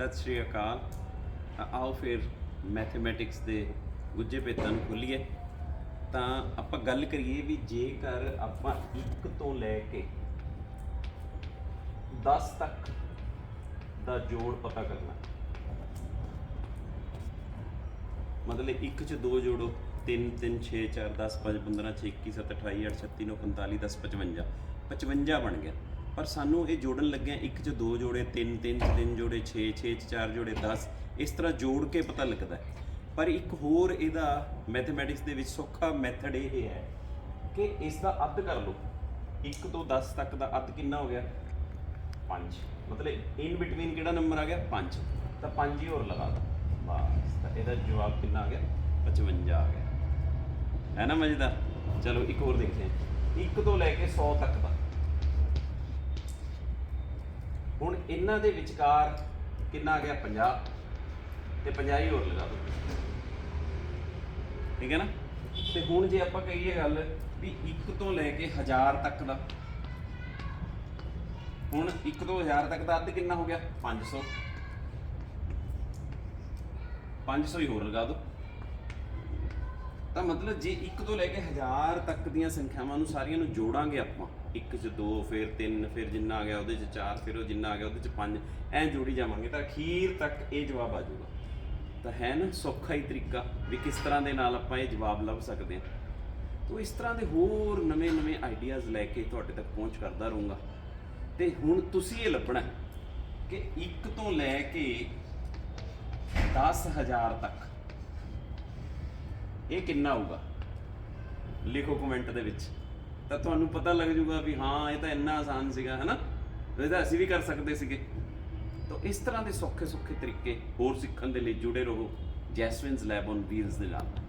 ਸਤਿ ਸ਼੍ਰੀ ਅਕਾਲ। ਆਓ ਫਿਰ ਮੈਥਮੈਟਿਕਸ ਦੇ ਗੁੱਜੇ ਪੇਤਾਂ ਨੂੰ ਖੋਲੀਏ। ਤਾਂ ਆਪਾਂ ਗੱਲ ਕਰੀਏ ਵੀ ਜੇਕਰ ਆਪਾਂ 1 ਤੋਂ ਲੈ ਕੇ 10 ਤੱਕ ਦਾ ਜੋੜ ਪਤਾ ਕਰਨਾ। ਮਤਲਬ 1 ਚ 2 ਜੋੜੋ 3 3 6 4 10 5 15 6 21 7 28 8 36 9 45 10 55 55 ਬਣ ਗਿਆ। ਪਰ ਸਾਨੂੰ ਇਹ ਜੋੜਨ ਲੱਗਿਆ ਇੱਕ ਚ ਦੋ ਜੋੜੇ 3 3 ਚ ਤਿੰਨ ਜੋੜੇ 6 6 ਚ ਚਾਰ ਜੋੜੇ 10 ਇਸ ਤਰ੍ਹਾਂ ਜੋੜ ਕੇ ਪਤਾ ਲੱਗਦਾ ਹੈ। ਪਰ ਇੱਕ ਹੋਰ ਇਹਦਾ ਮੈਥਮੈਟਿਕਸ ਦੇ ਵਿੱਚ ਸੌਖਾ ਮੈਥਡ ਇਹ ਹੈ ਕਿ ਇਸ ਦਾ ਅੱਧ ਕਰ ਲਓ। 1 ਤੋਂ 10 ਤੱਕ ਦਾ ਅੱਧ ਕਿੰਨਾ ਹੋ ਗਿਆ? 5 ਮਤਲਬ ਇਨ ਬਿਟਵੀਨ ਕਿਹੜਾ ਨੰਬਰ ਆ ਗਿਆ? 5 ਤਾਂ 5 ਹੀ ਹੋਰ ਲਗਾ ਦੋ। ਬਸ, ਤਾਂ ਇਹਦਾ ਜਵਾਬ ਕਿੰਨਾ ਆ ਗਿਆ? 55 ਆ ਗਿਆ। ਹੈ ਨਾ ਮਜ਼ੇਦਾਰ? ਚਲੋ ਇੱਕ ਹੋਰ ਦੇਖਦੇ ਹਾਂ। 1 ਤੋਂ ਲੈ ਕੇ 100 ਤੱਕ ਦਾ। ਹੁਣ ਇਹਨਾਂ ਦੇ ਵਿਚਕਾਰ ਕਿੰਨਾ ਆ ਗਿਆ? 50 ਤੇ 50 ਹੀ ਹੋਰ ਲਗਾ ਦੋ। ਠੀਕ ਹੈ ਨਾ? ਤੇ ਹੁਣ ਜੇ ਆਪਾਂ ਕਹੀਏ ਗੱਲ ਵੀ 1 ਤੋਂ ਲੈ ਕੇ 1000 ਤੱਕ ਦਾ, ਹੁਣ 1 ਤੋਂ 1000 ਤੱਕ ਦਾ ਅੱਧ ਕਿੰਨਾ ਹੋ ਗਿਆ? 500 500 ਹੀ ਹੋਰ ਲਗਾ ਦਿਓ ਤਾਂ ਮਤਲਬ ਜੇ 1 ਤੋਂ ਲੈ ਕੇ 1000 ਤੱਕ ਦੀਆਂ ਸੰਖਿਆਵਾਂ ਨੂੰ ਸਾਰੀਆਂ ਨੂੰ ਜੋੜਾਂਗੇ ਆਪਾਂ 1 ਚ 2 ਫਿਰ 3 ਫਿਰ ਜਿੰਨਾ ਆ ਗਿਆ ਉਹਦੇ ਚ 4 ਫਿਰ ਉਹ ਜਿੰਨਾ ਆ ਗਿਆ ਉਹਦੇ ਚ 5 ਐਂ ਜੋੜੀ ਜਾਵਾਂਗੇ ਤਾਂ ਅਖੀਰ ਤੱਕ ਇਹ ਜਵਾਬ ਆ ਜਾਊਗਾ। ਤਾਂ ਹੈ ਨਾ ਸੌਖਾ ਹੀ ਤਰੀਕਾ ਵੀ ਕਿਸ ਤਰ੍ਹਾਂ ਦੇ ਨਾਲ ਆਪਾਂ ਇਹ ਜਵਾਬ ਲੱਭ ਸਕਦੇ ਹਾਂ। ਤੋ ਇਸ ਤਰ੍ਹਾਂ ਦੇ ਹੋਰ ਨਵੇਂ-ਨਵੇਂ ਆਈਡੀਆਜ਼ ਲੈ ਕੇ ਤੁਹਾਡੇ ਤੱਕ ਪਹੁੰਚ ਕਰਦਾ ਰਹੂੰਗਾ। ਤੇ ਹੁਣ ਤੁਸੀਂ ਇਹ ਲੱਭਣਾ ਕਿ 1 ਤੋਂ ਲੈ ਕੇ 10000 ਤੱਕ ਇਹ ਕਿੰਨਾ ਆਊਗਾ ਲਿਖੋ ਕਮੈਂਟ ਦੇ ਵਿੱਚ। ਤਾਂ ਤੁਹਾਨੂੰ ਪਤਾ ਲੱਗ ਜਾਊਗਾ ਵੀ ਹਾਂ, ਇਹ ਤਾਂ ਇੰਨਾ ਆਸਾਨ ਸੀਗਾ, ਹੈਨਾ? ਇਹ ਤਾਂ ਅਸੀਂ ਵੀ ਕਰ ਸਕਦੇ ਸੀਗੇ। ਤਾਂ ਇਸ ਤਰ੍ਹਾਂ ਦੇ ਸੌਖੇ ਸੌਖੇ ਤਰੀਕੇ ਹੋਰ ਸਿੱਖਣ ਦੇ ਲਈ ਜੁੜੇ ਰਹੋ ਜੈਸਵਿਨਸ ਲੈਬ ਔਨ ਵੀਲਸ ਦੇ ਨਾਲ।